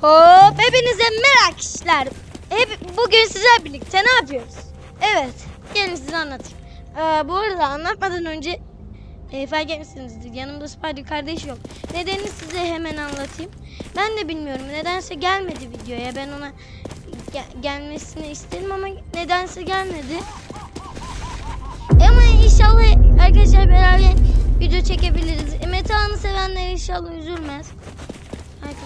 Hop hepinize merhaba işler. Hep, bugün sizler birlikte ne yapıyoruz? Evet gelin size anlatayım. Ee, bu arada anlatmadan önce e, fark etmişsinizdir yanımda Spider kardeş yok. Nedenini size hemen anlatayım. Ben de bilmiyorum nedense gelmedi videoya ben ona ge- gelmesini istedim ama nedense gelmedi. Ama inşallah arkadaşlar beraber video çekebiliriz. Metehan'ı sevenler inşallah üzülmez.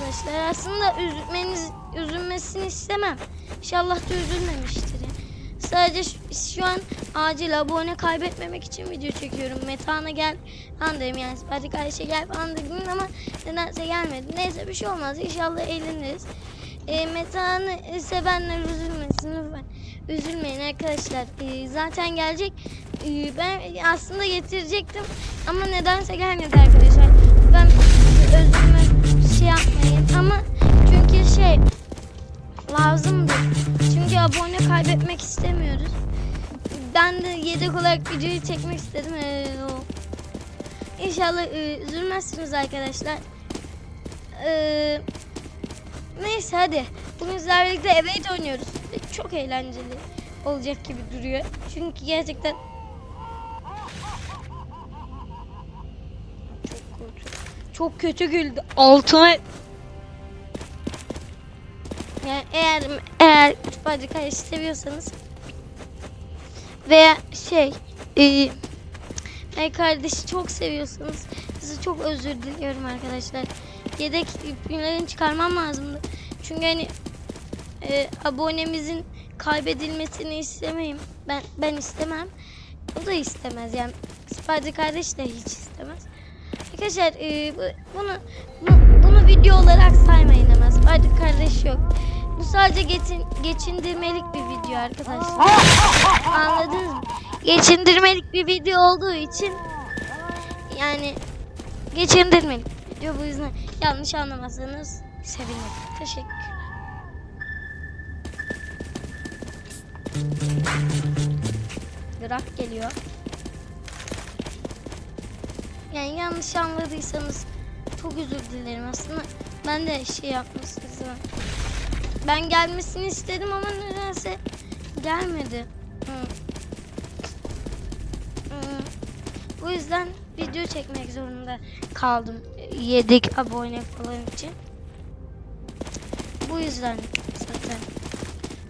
Arkadaşlar aslında üzülmeniz, üzülmesini istemem. İnşallah da üzülmemiştir. Sadece şu, şu an acil abone kaybetmemek için video çekiyorum. Metehan'a gel falan dedim yani Spadik Ayşe gel falan dedim ama nedense gelmedi. Neyse bir şey olmaz inşallah eğleniriz. E, Metehan'ı sevenler üzülmesin lütfen. Üzülmeyin arkadaşlar. E, zaten gelecek. E, ben aslında getirecektim ama nedense gelmedi arkadaşlar. Ben özürümü şey yapmayın ama çünkü şey lazımdı. Çünkü abone kaybetmek istemiyoruz. Ben de yedek olarak videoyu çekmek istedim. Ee, o. İnşallah e, üzülmezsiniz arkadaşlar. Ee, neyse hadi. Bugün sizlerle birlikte evet oynuyoruz. Çok eğlenceli olacak gibi duruyor. Çünkü gerçekten çok kötü. Çok kötü güldü. Altına eğer eğer Kütüphane Kardeşi seviyorsanız veya şey e, kardeşi çok seviyorsanız size çok özür diliyorum arkadaşlar. Yedek iplerini çıkarmam lazımdı. Çünkü hani e, abonemizin kaybedilmesini istemeyim. Ben ben istemem. O da istemez yani. Spider kardeş de hiç istemez. Arkadaşlar e, bu- bunu bu- bunu video olarak saymayın ama Spider kardeş yok. Bu sadece geçin, geçindirmelik bir video arkadaşlar. Anladınız mı? Geçindirmelik bir video olduğu için yani geçindirmelik video bu yüzden yanlış anlamazsanız sevinirim. Teşekkür. Grak geliyor. Yani yanlış anladıysanız çok özür dilerim aslında. Ben de şey yapmışsınız. Ben gelmesini istedim ama nedense gelmedi. Bu yüzden video çekmek zorunda kaldım. Yedik abone falan için. Bu yüzden zaten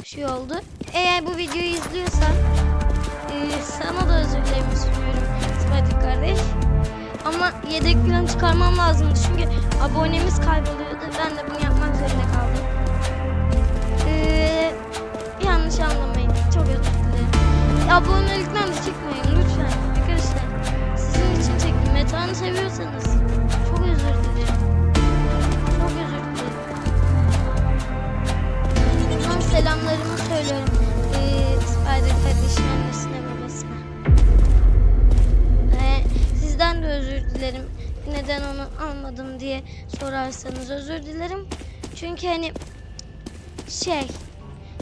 şey oldu. Eğer bu videoyu izliyorsan e, sana da özür dilemek istiyorum Sıfadik kardeş. Ama yedek plan çıkarmam lazımdı çünkü abonemiz kayboluyordu. Ben de bunu yapmak zorunda kaldım. Yanlış anlamayın. Çok özür dilerim. Abonelikten de çıkmayın lütfen. Arkadaşlar sizin için çektim. Metanı seviyorsanız çok özür dilerim. Çok özür dilerim. Buradan selamlarımı söylüyorum. Ee, Spider kardeşin annesine babasına. Ee, sizden de özür dilerim. Neden onu almadım diye sorarsanız özür dilerim. Çünkü hani şey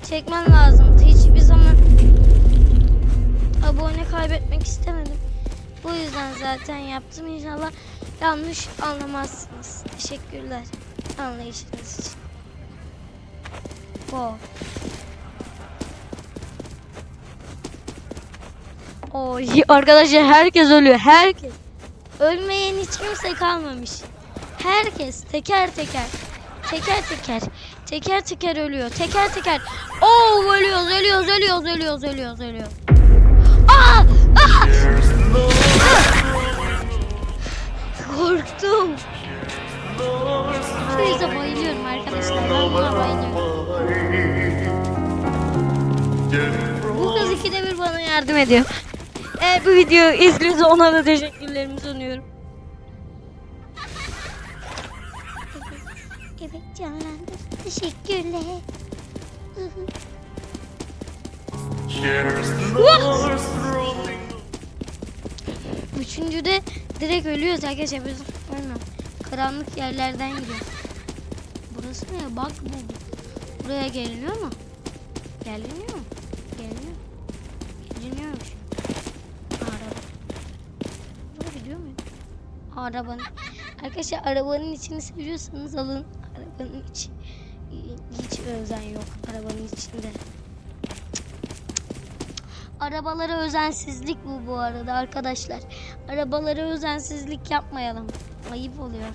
çekmem lazımdı. Hiçbir zaman abone kaybetmek istemedim. Bu yüzden zaten yaptım. İnşallah yanlış anlamazsınız. Teşekkürler anlayışınız için. Wow. Oy arkadaşlar herkes ölüyor. Herkes. Ölmeyen hiç kimse kalmamış. Herkes teker teker. Teker teker. Teker teker ölüyor. Teker teker. Oo ölüyoruz, ölüyoruz, ölüyoruz, ölüyoruz, ölüyoruz, ölüyoruz. Aa! Aa! Korktum. Neyse bayılıyorum arkadaşlar. Ben buna bayılıyorum. Bu kız ikide bir bana yardım ediyor. Eğer bu videoyu izliyorsa ona da teşekkürlerimi sunuyorum. Evet canlandı. Teşekkürler. Üçüncüde direkt ölüyoruz arkadaşlar. Biz ölmem. Karanlık yerlerden gidiyor. Burası ne? Bak bu. Buraya geliniyor mu? Geliniyor mu? Geliniyor. Geliniyormuş. Araba. Buraya gidiyor muyum? Arabanın. Arkadaşlar arabanın içini seviyorsanız alın. Arabanın içi. Hiç özen yok arabanın içinde. Arabalara özensizlik bu bu arada arkadaşlar. Arabalara özensizlik yapmayalım. Ayıp oluyor.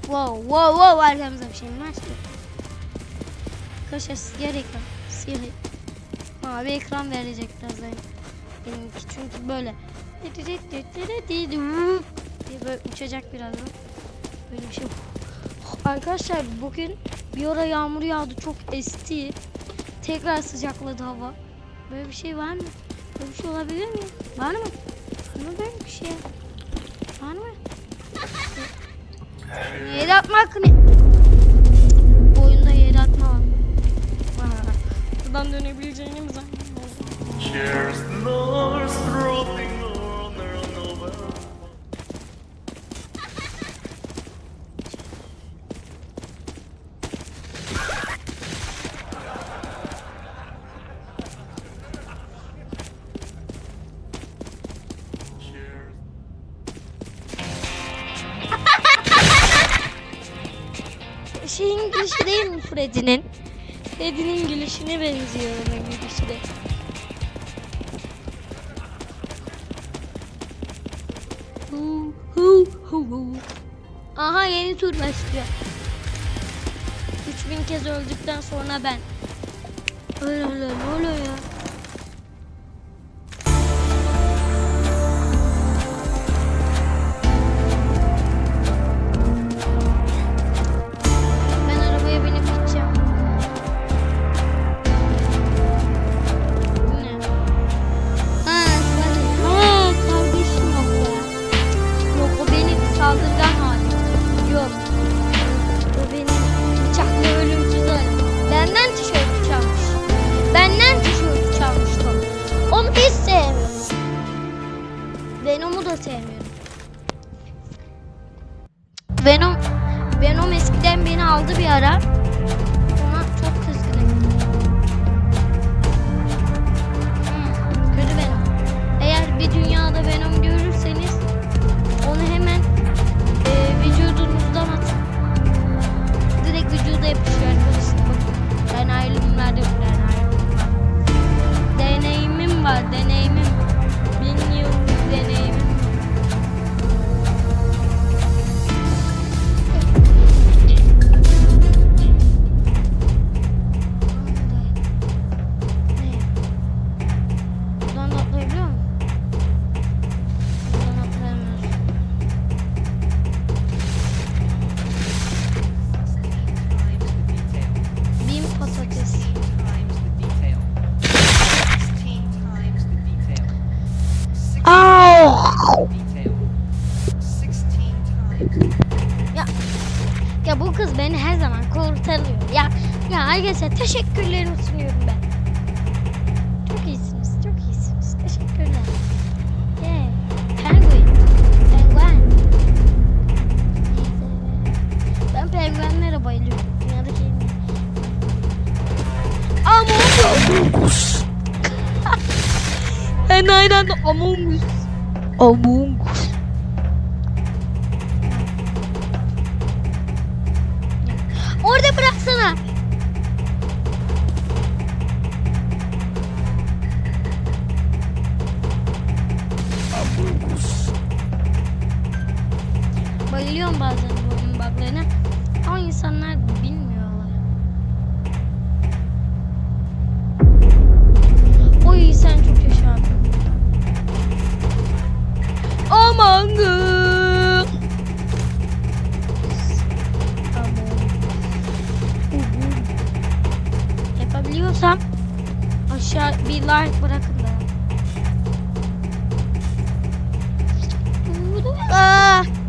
Wow wow wow arkamızda bir şey var? Arkadaşlar siyah ekran. Mavi ekran verecek birazdan. Benimki çünkü böyle diye böyle uçacak birazdan. Bir şey. Arkadaşlar bugün bir ara yağmur yağdı çok esti. Tekrar sıcakladı hava. Böyle bir şey var mı? Böyle bir şey olabilir mi? Var mı? Var mı böyle bir şey? Var mı? Yere atmak ne? Şeyin gülüşü değil mi Freddy'nin? Freddy'nin gülüşüne benziyor onun gülüşü de. Aha yeni tur başlıyor. 3000 kez öldükten sonra ben. Öyle öyle oluyor ya? Ya, arkadaşlar teşekkürlerimi sunuyorum ben. Çok iyisiniz, çok iyisiniz. Teşekkürler. Yeah. Penguin. Penguen. Ben penguenlere bayılıyorum. Dünyadaki en iyi. Among Us. ben aynı anda Among Us. Among Us. Buglarına. Ama insanlar bilmiyorlar. Oy sen çok yaşa abi. Aman gı. Yapabiliyorsam aşağı bir like bırakın da. Aa!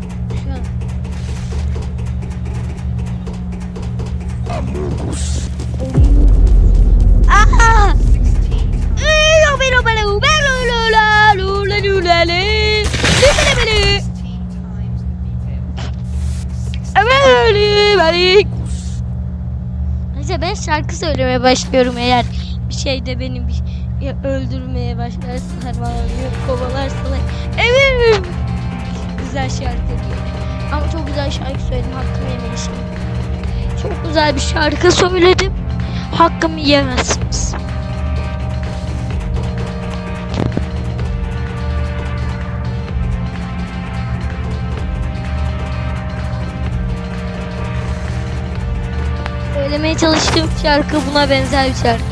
Ay. Neyse ben şarkı söylemeye başlıyorum eğer bir şey de beni bir öldürmeye başlarsalar falan kovalarsalar. Evet. Güzel şarkı diyor. Ama çok güzel şarkı söyledim hakkımı yemeyin Çok güzel bir şarkı söyledim. Hakkımı yemezsiniz. Söylemeye çalıştığım şarkı buna benzer bir şarkı.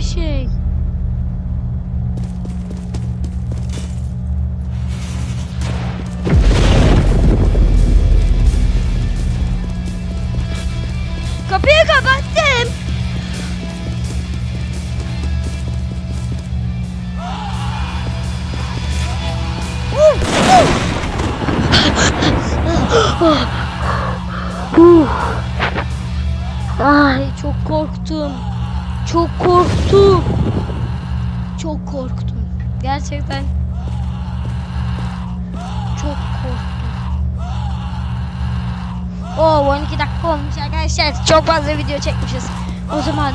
bir şey. Çok fazla video çekmişiz. O zaman